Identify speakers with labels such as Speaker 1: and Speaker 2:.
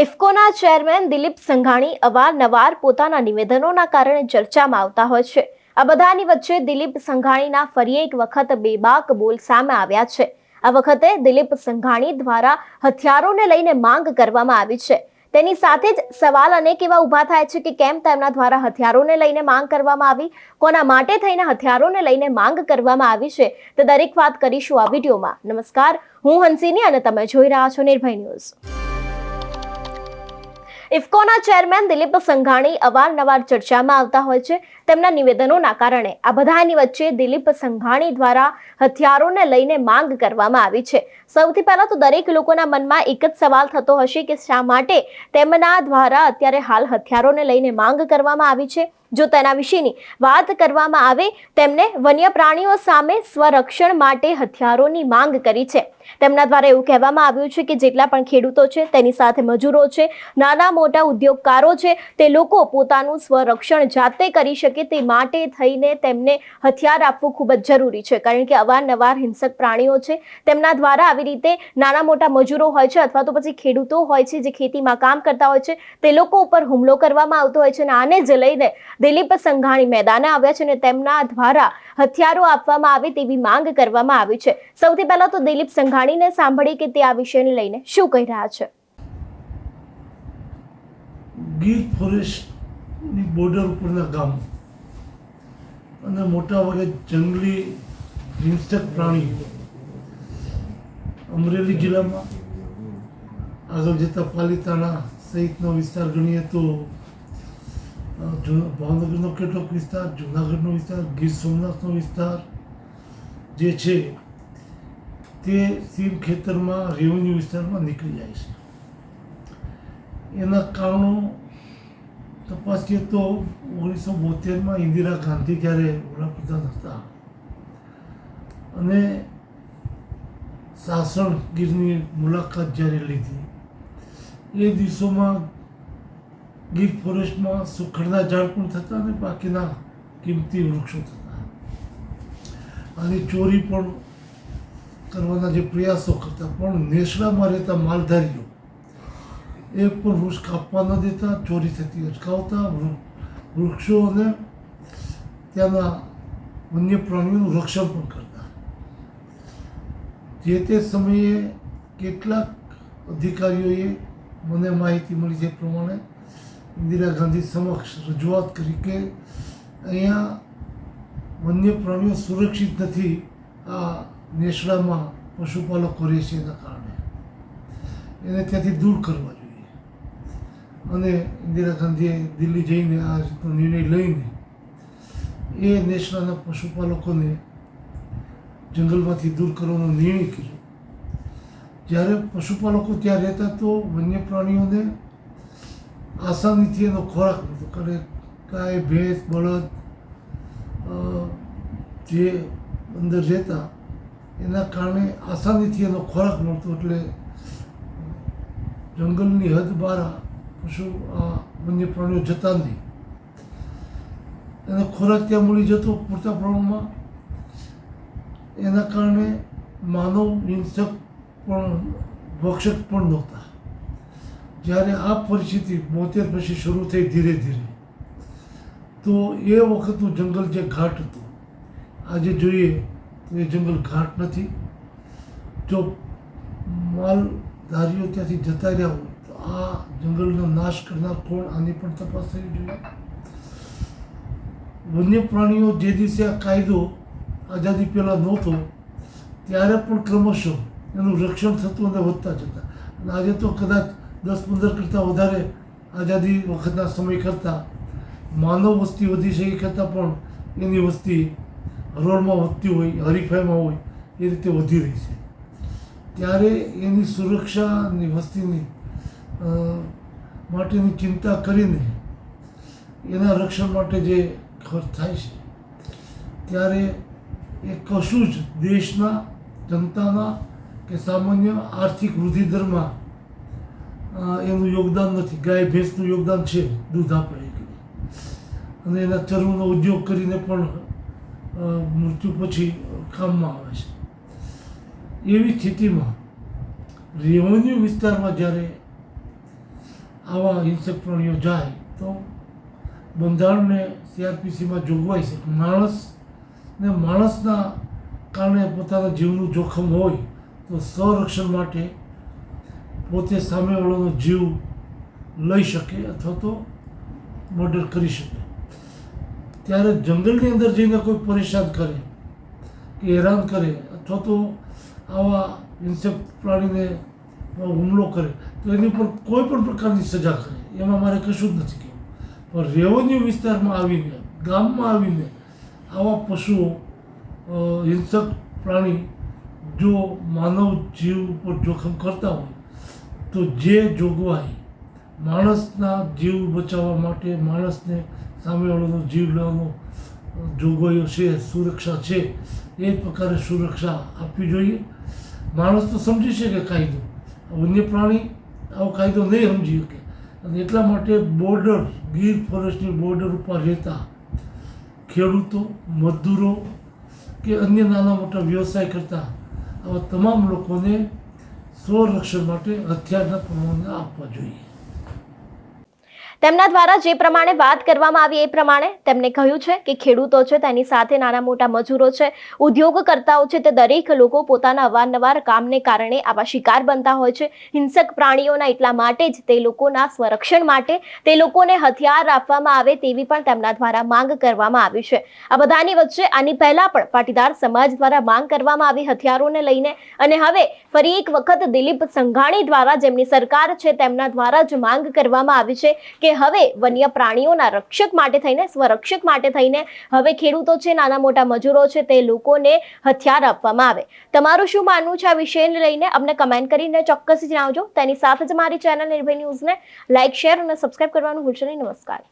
Speaker 1: ઇફકોના chairman Dilip Sanghani અવારનવાર પોતાના નિવેદનોના કારણે ચર્ચામાં આવતા હોય છે. આ બધાની વચ્ચે દિલીપ સંઘાણીના ફરી એક વખત બેબાક બોલ સામે આવ્યા છે. આ વખતે દિલીપ સંઘાણી દ્વારા હથિયારોને લઈને માંગ કરવામાં આવી છે. તેની સાથે જ સવાલ અનેક એવા ઊભા થાય છે કે કેમ તેમના દ્વારા હથિયારોને લઈને માંગ કરવામાં આવી? કોના માટે થઈને હથિયારોને લઈને માંગ કરવામાં આવી છે? તે દરેક વાત કરીશું આ વિડીયોમાં. નમસ્કાર, હું હંસિની અને તમે જોઈ રહ્યા છો નિર્ભય ન્યૂઝ. ઇફકોના ચેરમેન દિલીપ સંઘાણી અવારનવાર ચર્ચામાં આવતા હોય છે. તેમના નિવેદનોના કારણે આ બધાની વચ્ચે દિલીપ સંઘાણી દ્વારા હથિયારોને લઈને માંગ કરવામાં આવી છે. સૌથી પહેલા તો દરેક લોકોના મનમાં એક જ સવાલ થતો હશે કે શા માટે તેમના દ્વારા અત્યારે હાલ હથિયારોને લઈને માંગ કરવામાં આવી છે? જો તેના વિશેની વાત કરવામાં આવે, તેમને વન્ય પ્રાણીઓ સામે સ્વરક્ષણ માટે હથિયારોની માંગ કરી છે. તેમના દ્વારા એવું કહેવામાં આવ્યું છે કે જેટલા પણ ખેડૂતો છે, તેની સાથે મજૂરો છે, નાના મોટા ઉદ્યોગકારો છે, તે લોકો પોતાનું સ્વરક્ષણ જાતે કરી શકે તે માટે થઈને તેમને હથિયાર આપવું ખૂબ જ જરૂરી છે. કારણ કે અવારનવાર હિંસક પ્રાણીઓ છે, તેમના દ્વારા આવી રીતે નાના મોટા મજૂરો હોય છે અથવા તો પછી ખેડૂતો હોય છે, જે ખેતીમાં કામ કરતા હોય છે, તે લોકો ઉપર હુમલો કરવામાં આવતો હોય છે અને આને જ લઈને દિલીપ સંઘાણી મેદાને આવ્યા છે અને તેમના દ્વારા હથિયારો આપવામાં આવે તેવી માંગ કરવામાં આવી છે. સૌથી પહેલા તો દિલીપ સંઘાણીને સાંભળી કે તે આ વિષયને લઈને શું કહી રહ્યા છે.
Speaker 2: ગીર ફોરેસ્ટની બોર્ડર ઉપરના ગામ. અને મોટા ભાગે જંગલી હિંસક પ્રાણી અમરેલી જિલ્લામાં આગળ જતા પાલિતાણા સહિતનો વિસ્તાર ગણીએ તો ભાવનગરનો કેટલોક વિસ્તાર, જુનાગઢનો વિસ્તાર, ગીર સોમનાથનો વિસ્તાર જે છે, તે સીમ ખેતરમાં, રેવન્યુ વિસ્તારમાં નીકળી જાય છે. એના કારણો તપાસીએ તો ઓગણીસો બોતેરમાં ઇન્દિરા ગાંધી જ્યારે વડાપ્રધાન હતા અને સાસણ ગીરની મુલાકાત જ્યારે લીધી, એ દિવસોમાં ગીર ફોરેસ્ટમાં સુખડના ઝાડ પણ થતા અને બાકીના કિંમતી વૃક્ષો થતા. અને ચોરી પણ કરવાના જે પ્રયાસો કરતા, પણ નેસડામાં રહેતા માલધારીઓ એ પણ વૃક્ષ કાપવા ન દેતા, ચોરી થતી અટકાવતા વૃક્ષો અને ત્યાંના વન્ય પ્રાણીઓનું રક્ષણ પણ કરતા. જે તે સમયે કેટલાક અધિકારીઓએ મને માહિતી મળી છે પ્રમાણે ઇન્દિરા ગાંધી સમક્ષ રજૂઆત કરી કે અહીંયા વન્ય પ્રાણીઓ સુરક્ષિત નથી. આ નેસડામાં પશુપાલકો રહે છે એના કારણે. એને ત્યાંથી દૂર કરવા જોઈએ. અને ઇન્દિરા ગાંધીએ દિલ્હી જઈને આ રીતનો નિર્ણય લઈને એ નેસડાના પશુપાલકોને જંગલમાંથી દૂર કરવાનો નિર્ણય કર્યો. જ્યારે પશુપાલકો ત્યાં રહેતા તો વન્ય પ્રાણીઓને આસાનીથી એનો ખોરાક મળતો કારણ ગાય ભેંસ બળદ જે અંદર રહેતા એના કારણે આસાનીથી એનો ખોરાક મળતો એટલે જંગલની હદ બહાર પશુ આ વન્ય પ્રાણીઓ જતા નહીં એનો ખોરાક ત્યાં મળી જતો પૂરતા પ્રમાણમાં એના કારણે માનવ હિંસક પણ ભક્ષક પણ નહોતા જ્યારે આ પરિસ્થિતિ બોતેર પછી શરૂ થઈ ધીરે ધીરે, તો એ વખતનું જંગલ જે ઘાટ હતું, આજે જોઈએ તો એ જંગલ ઘાટ નથી. જો માલધારીઓ ત્યાંથી જતા રહ્યા હોય, તો આ જંગલનો નાશ કરનાર કોણ આની પણ તપાસ થવી જોઈએ. વન્ય પ્રાણીઓ જે દિવસે આ કાયદો આઝાદી પહેલાં નહોતો, ત્યારે પણ ક્રમશઃ એનું રક્ષણ થતું અને વધતા જતા. અને આજે તો કદાચ દસ પંદર કરતાં વધારે આઝાદી વખતના સમય કરતાં, માનવ વસ્તી વધી છે એ કરતાં પણ એની વસ્તી હરોળમાં વધતી હોય, હરીફાઈમાં હોય, એ રીતે વધી રહી છે. ત્યારે એની સુરક્ષાની વસ્તીની માટેની ચિંતા કરીને એના રક્ષણ માટે જે ખર્ચ થાય છે, ત્યારે એ કશું જ દેશના, જનતાના કે સામાન્ય આર્થિક વૃદ્ધિ દરમાં એનું યોગદાન નથી. ગાય ભેંસનું યોગદાન છે, દૂધ આપે એટલે અને એના ચરમનો ઉદ્યોગ કરીને પણ મૃત્યુ પછી કામમાં આવે છે. એવી સ્થિતિમાં રેવન્યુ વિસ્તારમાં જ્યારે આવા હિંસક પ્રાણીઓ જાય, તો બંધારણને સીઆરપીસીમાં જોગવાઈ છે. માણસને માણસના કારણે પોતાના જીવનું જોખમ હોય, તો સંરક્ષણ માટે પોતે સામેવાળાનો જીવ લઈ શકે અથવા તો મર્ડર કરી શકે. ત્યારે જંગલની અંદર જઈને કોઈ પરેશાન કરે, કે હેરાન કરે અથવા તો આવા હિંસક પ્રાણીને હુમલો કરે, તો એની ઉપર કોઈ પણ પ્રકારની સજા કરે. એમાં મારે કશું જ નથી કહેવું. પણ રેવન્યુ વિસ્તારમાં આવીને, ગામમાં આવીને આવા પશુઓ હિંસક પ્રાણી જો માનવ જીવ ઉપર જોખમ કરતા હોય તો જે જોગવાઈ, માણસના જીવ બચાવવા માટે માણસને સામેવાળાનો જીવ લેવાનો જોગવાઈઓ છે, સુરક્ષા છે, એ પ્રકારે સુરક્ષા આપવી જોઈએ. માણસ તો સમજી શકે કાયદો. વન્ય પ્રાણી આવો કાયદો નહીં સમજી શકે. અને એટલા માટે બોર્ડર, ગીર ફોરેસ્ટની બોર્ડર ઉપર રહેતા ખેડૂતો, મજદૂરો કે અન્ય નાના મોટા વ્યવસાય કરતા આવા તમામ લોકોને સ્વરક્ષણ માટે હથિયારના પ્રમાણને આપવા જોઈએ.
Speaker 1: તેમના દ્વારા જે પ્રમાણે વાત કરવામાં આવી એ પ્રમાણે તેમણે કહ્યું છે કે ખેડૂતો છે તેની સાથે નાના મોટા મજૂરો છે, ઉદ્યોગકર્તાઓ છે તે દરેક લોકો પોતાના અવારનવાર કામને કારણે આવા શિકાર બનતા હોય છે. હિંસક પ્રાણીઓના એટલા માટે જ તે લોકોના સંરક્ષણ માટે તે લોકોને હથિયાર આપવામાં આવે તેવી પણ તેમના દ્વારા માંગ કરવામાં આવી છે. આ બધાની વચ્ચે આની પહેલા પણ પાટીદાર સમાજ દ્વારા માંગ કરવામાં આવી હથિયારોને લઈને અને હવે ફરી એક વખત દિલીપ સંઘાણી દ્વારા જેમની સરકાર છે તેમના દ્વારા જ માંગ કરવામાં આવી છે કે હવે વન્ય પ્રાણીઓના રક્ષક માટે થઈને, સ્વરક્ષક માટે થઈને હવે ખેડૂતો છે, નાના મોટા મજૂરો છે, તે લોકોને હથિયાર આપવામાં આવે. તમારું શું માનવું છે આ વિષયને લઈને? અમને કમેન્ટ કરીને ચોક્કસ જણાવજો. તેની સાથે જ મારી ચેનલ નિર્ભય ન્યૂઝને લાઇક શેર અને સબસ્ક્રાઇબ કરવાનું ભૂલશો નહીં. નમસ્કાર.